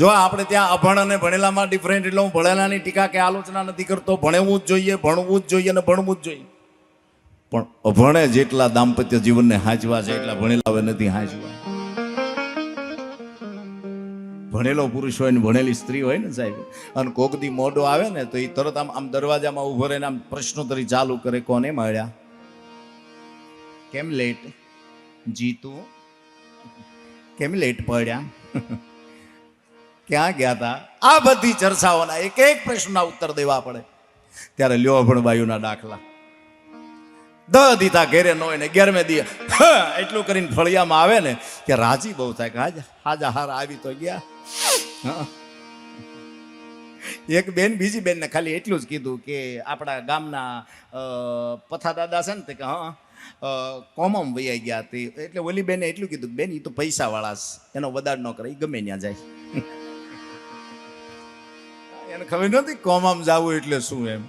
જો આપણે ત્યાં અભણ અને ભણેલામાં ડિફરન્ટ એટલે હું ભણેલાની ટીકા કે આલોચના નથી કરતો, ભણવું જ જોઈએ, ભણવું જ જોઈએ અને ભણવું જ જોઈએ. પણ અભણે જેટલા દાંપત્ય જીવનને હાંચવા છે, એટલા ભણેલા હવે નથી હાંચવા. ભણેલો પુરુષ હોય ને ભણેલી સ્ત્રી હોય ને સાહેબ, અને કોક દી મોઢો આવે ને તો એ તરત આમ આમ દરવાજામાં ઊભો રહીને આમ પ્રશ્નોત્તરી ચાલુ કરે, કોને મળ્યા? કેમ લેટ જીતું? કેમ લેટ પડ્યા? ક્યાં ગયા હતા આ બધી ચર્ચાઓના એક એક પ્રશ્નના ઉત્તર દેવા પડે. ત્યારે લ્યો અભણબાયુના દાખલા. દ દીધા ઘેરે ન હોય ને અગિયારમે દી એટલું કરીને ફળિયામાં આવે ને કે રાજી બહુ થાય કે હાજા હાજા હાર આવી તો ગયા. એક બેન, બીજી બેનને ખાલી એટલું જ કીધું કે આપણા ગામના પથા દાદા છે ને કે, હા કોમમ વૈયા ગયા તે. એટલે ઓલી બેને એટલું કીધું બેન એ તો પૈસાવાળા છે. એનો વધાર ન કરે એ ગમે ત્યાં જાય. એને ખબર નથી કોમમ જાવું એટલે શું એમ?